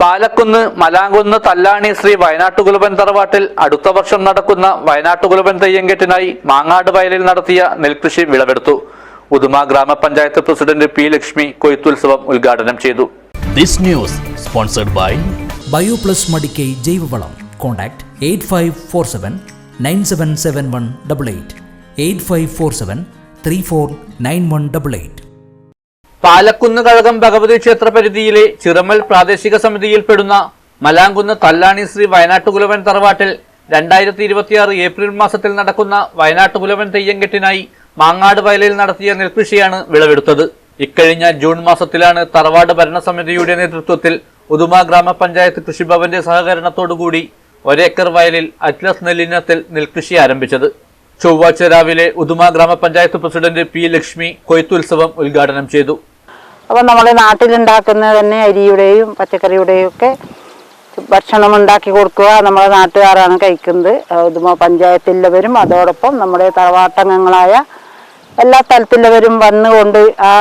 പാലക്കുന്ന് മലാങ്കുന്ന് തല്ലാണി ശ്രീ വയനാട്ടുകുലപൻ തറവാട്ടിൽ അടുത്ത വർഷം നടക്കുന്ന വയനാട്ടുകുലപൻ തെയ്യങ്കെട്ടിനായി മാങ്ങാട് വയലിൽ നടത്തിയ നെൽകൃഷി വിളവെടുത്തു. ഉദുമ ഗ്രാമപഞ്ചായത്ത് പ്രസിഡന്റ് പി ലക്ഷ്മി കൊയ്ത്തുത്സവം ഉദ്ഘാടനം ചെയ്തു. This news sponsored by Bioplus Madikai ജൈവവളം. Contact eight five four seven nine seven seven one double eight eight five four seven three four nine one double eight Palakkunnu Kazhakam Bhagavathi ക്ഷേത്ര പരിധിയിലെ ചിറമൽ പ്രാദേശിക സമിതിയിൽപ്പെടുന്ന മലാങ്കുന്ന് തല്ലാണി ശ്രീ വയനാട്ടുകുലവൻ തറവാട്ടിൽ രണ്ടായിരത്തി ഇരുപത്തിയാറ് ഏപ്രിൽ മാസത്തിൽ നടക്കുന്ന വയനാട്ടുകുലവൻ തെയ്യങ്കെട്ടിനായി മാങ്ങാട് വയലിൽ നടത്തിയ നെൽകൃഷിയാണ് വിളവെടുത്തത്. ഇക്കഴിഞ്ഞ ജൂൺ മാസത്തിലാണ് തറവാട് ഭരണസമിതിയുടെ നേതൃത്വത്തിൽ ഉദുമ ഗ്രാമപഞ്ചായത്ത് കൃഷിഭവന്റെ സഹകരണത്തോടുകൂടി ഒരേക്കർ വയലിൽ അറ്റ്ലസ് നെല്ലിനത്തിൽ നെൽകൃഷി ആരംഭിച്ചത്. ചൊവ്വാഴ്ച രാവിലെ ഉദുമ ഗ്രാമപഞ്ചായത്ത് പ്രസിഡന്റ് പി ലക്ഷ്മി കൊയ്ത്തുത്സവം ഉദ്ഘാടനം ചെയ്തു. അപ്പം നമ്മൾ നാട്ടിലുണ്ടാക്കുന്ന തന്നെ അരിയുടെയും പച്ചക്കറിയുടെയും ഒക്കെ ഭക്ഷണം ഉണ്ടാക്കി കൊടുക്കുക നമ്മുടെ നാട്ടുകാരാണ് കഴിക്കുന്നത്. ഇത് പഞ്ചായത്തിലുള്ളവരും അതോടൊപ്പം നമ്മുടെ തറവാട്ടംഗങ്ങളായ എല്ലാ സ്ഥലത്തുള്ളവരും വന്നുകൊണ്ട് ആ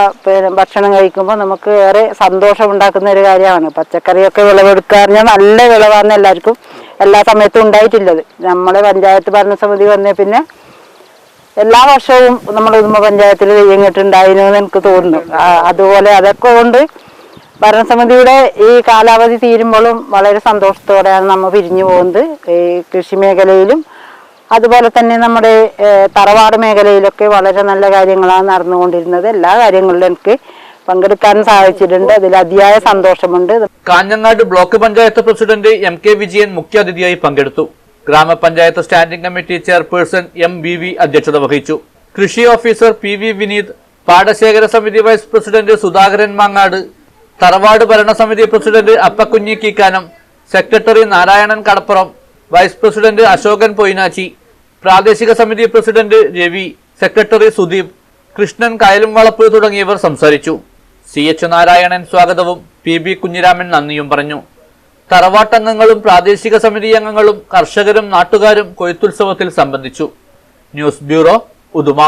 ഭക്ഷണം കഴിക്കുമ്പോൾ നമുക്ക് ഏറെ സന്തോഷം ഉണ്ടാക്കുന്ന ഒരു കാര്യമാണ്. പച്ചക്കറിയൊക്കെ വിളവെടുക്കുക പറഞ്ഞാൽ നല്ല വിളവാണ് എല്ലാവർക്കും എല്ലാ സമയത്തും ഉണ്ടായിട്ടില്ലത് നമ്മളെ പഞ്ചായത്ത് ഭരണസമിതി വന്നേ പിന്നെ എല്ലാ വർഷവും നമ്മൾ ഉദുമ പഞ്ചായത്തിൽ തെയ്യങ്ങിട്ടുണ്ടായിരുന്നു എന്ന് എനിക്ക് തോന്നുന്നു. അതുപോലെ അതൊക്കെ കൊണ്ട് ഭരണസമിതിയുടെ ഈ കാലാവധി തീരുമ്പോഴും വളരെ സന്തോഷത്തോടെയാണ് നമ്മൾ പിരിഞ്ഞു പോകുന്നത്. ഈ കൃഷി മേഖലയിലും അതുപോലെ തന്നെ നമ്മുടെ തറവാട് മേഖലയിലൊക്കെ വളരെ നല്ല കാര്യങ്ങളാണ് നടന്നുകൊണ്ടിരുന്നത്. എല്ലാ കാര്യങ്ങളിലും എനിക്ക് പങ്കെടുക്കാൻ സാധിച്ചിട്ടുണ്ട്. അതിൽ അതിയായ സന്തോഷമുണ്ട്. Kanhangad block panchayat president M K Vijayan മുഖ്യാതിഥിയായി പങ്കെടുത്തു. ഗ്രാമപഞ്ചായത്ത് standing committee chairperson M B V അധ്യക്ഷത വഹിച്ചു. കൃഷി ഓഫീസർ പി വി വിനീത് പാടശേഖര സമിതി വൈസ് പ്രസിഡന്റ് സുധാകരൻ മാങ്ങാട് തറവാട് ഭരണസമിതി president Appakunhi Keekkanam secretary Narayanan Kadappuram vice president Ashokan Poinachi പ്രാദേശിക സമിതി പ്രസിഡന്റ് രവി സെക്രട്ടറി സുദീപ് കൃഷ്ണൻ കായലും വളപ്പ് തുടങ്ങിയവർ സംസാരിച്ചു. സി എച്ച് നാരായണൻ സ്വാഗതവും പി ബി കുഞ്ഞിരാമൻ നന്ദിയും പറഞ്ഞു. തറവാട്ടംഗങ്ങളും പ്രാദേശിക സമിതി അംഗങ്ങളും കർഷകരും നാട്ടുകാരും കൊയ്ത്തുത്സവത്തിൽ സംബന്ധിച്ചു. News bureau Uduma.